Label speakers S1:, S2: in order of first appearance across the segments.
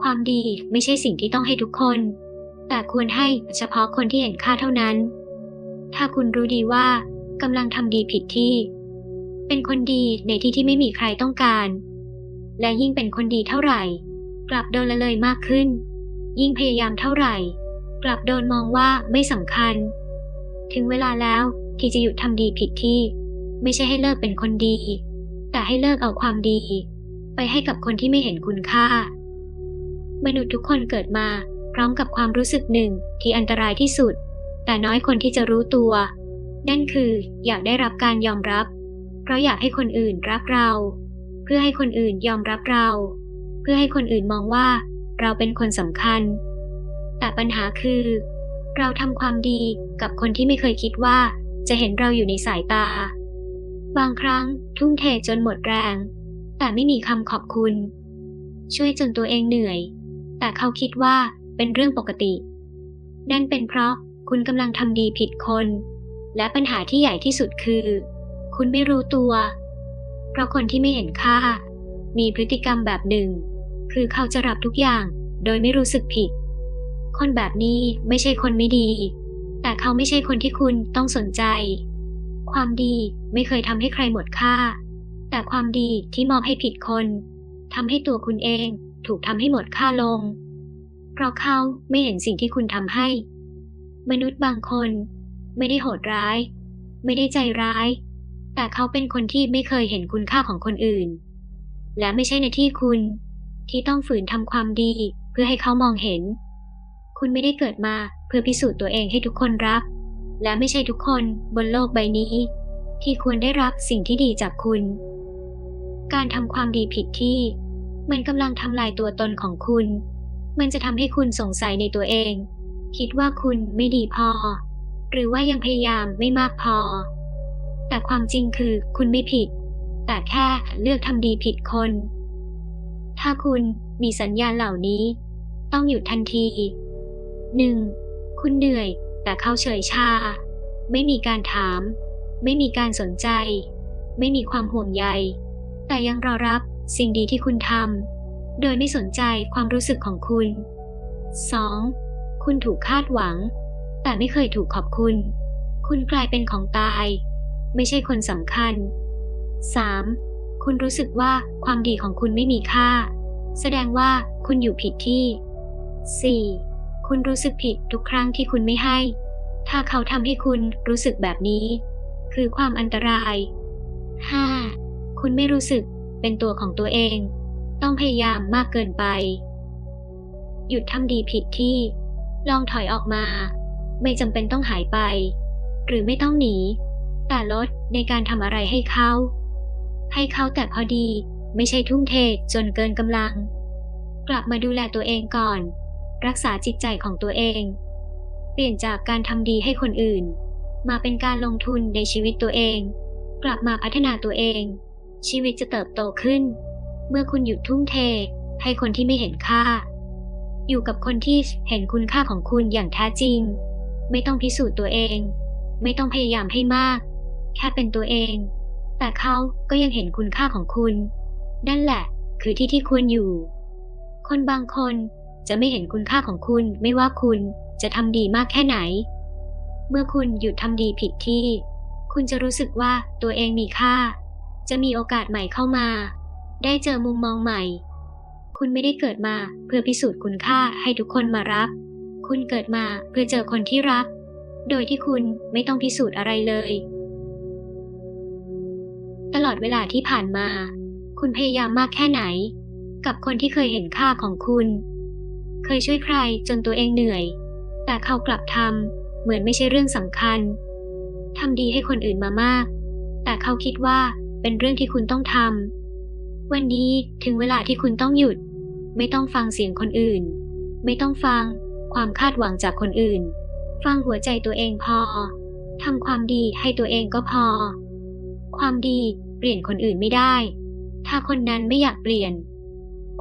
S1: ความดีไม่ใช่สิ่งที่ต้องให้ทุกคน แต่ควรให้เฉพาะคนที่เห็นค่าเท่านั้น ถ้าคุณรู้ดีว่ากำลังทำดีผิดที่ เป็นคนดีในที่ที่ไม่มีใครต้องการ และยิ่งเป็นคนดีเท่าไหร่ กลับโดนละเลยมากขึ้น ยิ่งพยายามเท่าไหร่ กลับโดนมองว่าไม่สำคัญ ถึงเวลาแล้วที่จะหยุดทำดีผิดที่ ไม่ใช่ให้เลิกเป็นคนดี แต่ให้เลิกเอาความดี ไปให้กับคนที่ไม่เห็นคุณค่า มนุษย์ทุกคนเกิดมา พร้อมกับความรู้สึกหนึ่งที่อันตรายที่สุด แต่น้อยคนที่จะรู้ตัว นั่นคืออยากได้รับการยอมรับ เพราะอยากให้คนอื่นรักเรา เพื่อให้คนอื่นยอมรับเรา เพื่อให้คนอื่นมองว่า เราเป็นคนสำคัญ แต่ปัญหาคือ เราทำความดีกับคนที่ไม่เคยคิดว่าจะเห็นเราอยู่ในสายตา บางครั้งทุ่มเทจนหมดแรง แต่ไม่มีคำขอบคุณ ช่วยจนตัวเองเหนื่อย แต่เขาคิดว่าเป็นเรื่องปกติ นั่นเป็นเพราะคุณกำลังทำดีผิดคน และปัญหาที่ใหญ่ที่สุดคือ คุณไม่รู้ตัว เพราะคนที่ไม่เห็นค่า มีพฤติกรรมแบบหนึ่ง คือเขาจะรับทุกอย่างโดยไม่รู้สึกผิด คนแบบนี้ไม่ใช่คนไม่ดี แต่เขาไม่ใช่คนที่คุณต้องสนใจ ความดีไม่เคยทำให้ใครหมดค่า แต่ความดีที่มอบให้ผิดคนทำให้ตัวคุณเอง ถูกทำให้หมดค่าลง เพราะเขาไม่เห็นสิ่งที่คุณทำให้ มนุษย์บางคน ไม่ได้โหดร้าย ไม่ได้ใจร้าย แต่เขาเป็นคนที่ไม่เคยเห็นคุณค่าของคนอื่น และไม่ใช่ในที่คุณที่ต้องฝืนทำความดีเพื่อให้เขามองเห็น คุณไม่ได้เกิดมาเพื่อพิสูจน์ตัวเองให้ทุกคนรัก และไม่ใช่ทุกคนบนโลกใบนี้ ที่ควรได้รับสิ่งที่ดีจากคุณ การทำความดีผิดที่ มันกำลังทำลายตัวตนของคุณ มันจะทำให้คุณสงสัยในตัวเอง คิดว่าคุณไม่ดีพอ หรือว่ายังพยายามไม่มากพอ แต่ความจริงคือคุณไม่ผิด แต่แค่เลือกทำดีผิดคน ถ้าคุณมีสัญญาณเหล่านี้ ต้องหยุดทันที 1. คุณเหนื่อย แต่เขาเฉยชา ไม่มีการถาม ไม่มีการสนใจ ไม่มีความห่วงใย แต่ยังรอรับ สิ่งดีที่คุณทำโดยไม่สนใจความรู้สึกของคุณ 2. คุณถูกคาดหวัง แต่ไม่เคยถูกขอบคุณ คุณกลายเป็นของตาย ไม่ใช่คนสำคัญ 3. คุณรู้สึกว่าความดีของคุณไม่มีค่า แสดงว่าคุณอยู่ผิดที่ 4. คุณรู้สึกผิดทุกครั้งที่คุณไม่ให้ ถ้าเขาทำให้คุณรู้สึกแบบนี้ คือความอันตราย 5. คุณไม่รู้สึก เป็นตัวของตัวเอง ต้องพยายามมากเกินไป หยุดทำดีผิดที่ ลองถอยออกมา ไม่จำเป็นต้องหายไป หรือไม่ต้องหนี แต่ลดในการทำอะไรให้เขา ให้เขาแต่พอดี ไม่ใช่ทุ่มเทจนเกินกำลัง กลับมาดูแลตัวเองก่อน รักษาจิตใจของตัวเอง เปลี่ยนจากการทำดีให้คนอื่น มาเป็นการลงทุนในชีวิตตัวเอง กลับมาพัฒนาตัวเอง ชีวิตจะเติบโตขึ้น เมื่อคุณหยุดทุ่มเท ให้คนที่ไม่เห็นค่า อยู่กับคนที่เห็นคุณค่าของคุณอย่างแท้จริง ไม่ต้องพิสูจน์ตัวเอง ไม่ต้องพยายามให้มาก แค่เป็นตัวเอง แต่เขาก็ยังเห็นคุณค่าของคุณ นั่นแหละ คือที่ที่ควรอยู่ คนบางคนจะไม่เห็นคุณค่าของคุณไม่ว่าคุณจะทำดีมากแค่ไหน เมื่อคุณหยุดทำดีผิดที่ คุณจะรู้สึกว่าตัวเองมีค่า จะมีโอกาสใหม่เข้ามา ได้เจอมุมมองใหม่ คุณไม่ได้เกิดมาเพื่อพิสูจน์คุณค่าให้ทุกคนมารัก คุณเกิดมาเพื่อเจอคนที่รัก โดยที่คุณไม่ต้องพิสูจน์อะไรเลย ตลอดเวลาที่ผ่านมา คุณพยายามมากแค่ไหน กับคนที่เคยเห็นค่าของคุณ เคยช่วยใครจนตัวเองเหนื่อย แต่เขากลับทำเหมือนไม่ใช่เรื่องสำคัญทำดีให้คนอื่นมามาก แต่เขาคิดว่า เป็นเรื่องที่คุณต้องทำ วันนี้ถึงเวลาที่คุณต้องหยุด ไม่ต้องฟังเสียงคนอื่น ไม่ต้องฟังความคาดหวังจากคนอื่น ฟังหัวใจตัวเองพอ ทำความดีให้ตัวเองก็พอ ความดีเปลี่ยนคนอื่นไม่ได้ ถ้าคนนั้นไม่อยากเปลี่ยน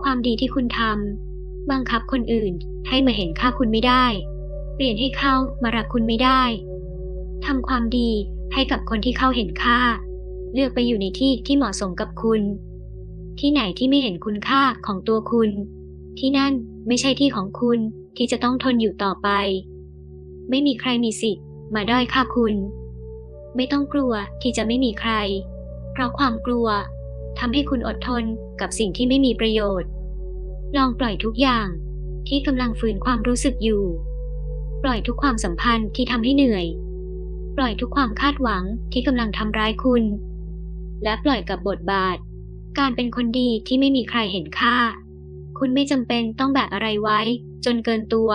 S1: ความดีที่คุณทำบังคับคนอื่นให้มาเห็นค่าคุณไม่ได้ เปลี่ยนให้เขามารักคุณไม่ได้ทำความดีให้กับคนที่เขาเห็นค่า เลือกไปอยู่ในที่ที่เหมาะสมกับคุณ ที่ไหนที่ไม่เห็นคุณค่าของตัวคุณ ที่นั่นไม่ใช่ที่ของคุณที่จะต้องทนอยู่ต่อไป ไม่มีใครมีสิทธิ์มาด้อยค่าคุณ ไม่ต้องกลัวที่จะไม่มีใคร เพราะความกลัวทำให้คุณอดทนกับสิ่งที่ไม่มีประโยชน์ ลองปล่อยทุกอย่างที่กำลังฝืนความรู้สึกอยู่ ปล่อยทุกความสัมพันธ์ที่ทำให้เหนื่อย ปล่อยทุกความคาดหวังที่กำลังทำร้ายคุณ และปล่อยกับบทบาท การเป็นคนดีที่ไม่มีใครเห็นค่า คุณไม่จำเป็นต้องแบกอะไรไว้ จนเกินตัว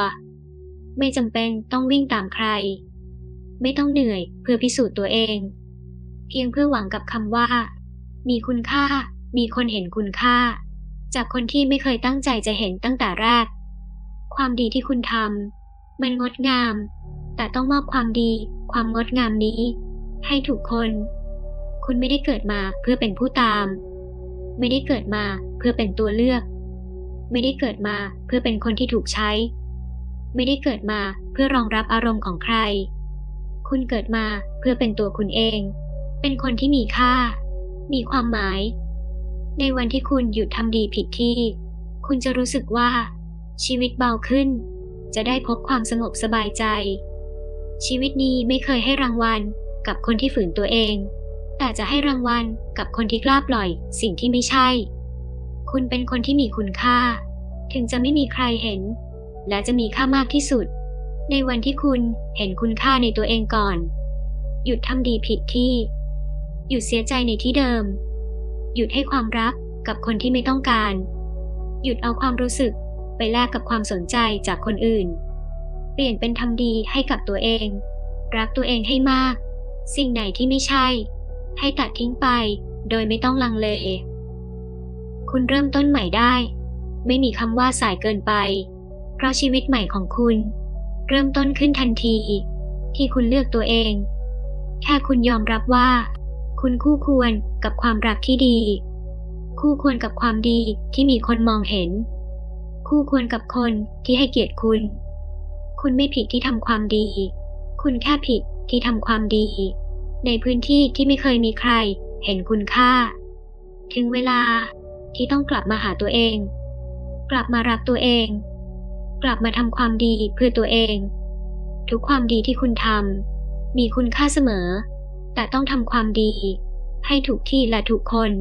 S1: ไม่จำเป็นต้องวิ่งตามใคร ไม่ต้องเหนื่อยเพื่อพิสูจน์ตัวเอง เพียงเพื่อหวังกับคำว่า มีคุณค่า มีคนเห็นคุณค่า จากคนที่ไม่เคยตั้งใจจะเห็นตั้งแต่แรก ความดีที่คุณทำมันงดงาม แต่ต้องมอบความดี ความงดงามนี้ ให้ถูกคน คุณไม่ได้เกิดมาเพื่อเป็นผู้ตาม ไม่ได้เกิดมาเพื่อเป็นตัวเลือก ไม่ได้เกิดมาเพื่อเป็นคนที่ถูกใช้ ไม่ได้เกิดมาเพื่อรองรับอารมณ์ของใคร คุณเกิดมาเพื่อเป็นตัวคุณเอง เป็นคนที่มีค่า มีความหมาย ในวันที่คุณหยุดทำดีผิดที่ คุณจะรู้สึกว่า ชีวิตเบาขึ้น จะได้พบความสงบสบายใจ ชีวิตนี้ไม่เคยให้รางวัลกับคนที่ฝืนตัวเอง แต่จะให้รางวัลกับคนที่กล้าปล่อยสิ่งที่ไม่ใช่ คุณเป็นคนที่มีคุณค่า ถึงจะไม่มีใครเห็น และจะมีค่ามากที่สุด ในวันที่คุณเห็นคุณค่าในตัวเองก่อน หยุดทำดีผิดที่ หยุดเสียใจในที่เดิม หยุดให้ความรักกับคนที่ไม่ต้องการ หยุดเอาความรู้สึกไปแลกกับความสนใจจากคนอื่น เปลี่ยนเป็นทำดีให้กับตัวเอง รักตัวเองให้มาก สิ่งไหนที่ไม่ใช่ ให้ตัดทิ้งไป โดยไม่ต้องลังเล คุณเริ่มต้นใหม่ได้ ไม่มีคำว่าสายเกินไป เพราะชีวิตใหม่ของคุณ เริ่มต้นขึ้นทันที ที่คุณเลือกตัวเอง แค่คุณยอมรับว่า คุณคู่ควรกับความรักที่ดี คู่ควรกับความดีที่มีคนมองเห็น คู่ควรกับคนที่ให้เกียรติคุณ คุณไม่ผิดที่ทำความดี คุณแค่ผิดที่ทำความดี ในพื้นที่ที่ไม่เคยมีใครเห็นคุณค่า ถึงเวลาที่ต้องกลับมาหาตัวเอง กลับมารักตัวเอง กลับมาทำความดีเพื่อตัวเอง ทุกความดีที่คุณทำมีคุณค่าเสมอ แต่ต้องทำความดี ให้ถูกที่และถูกคน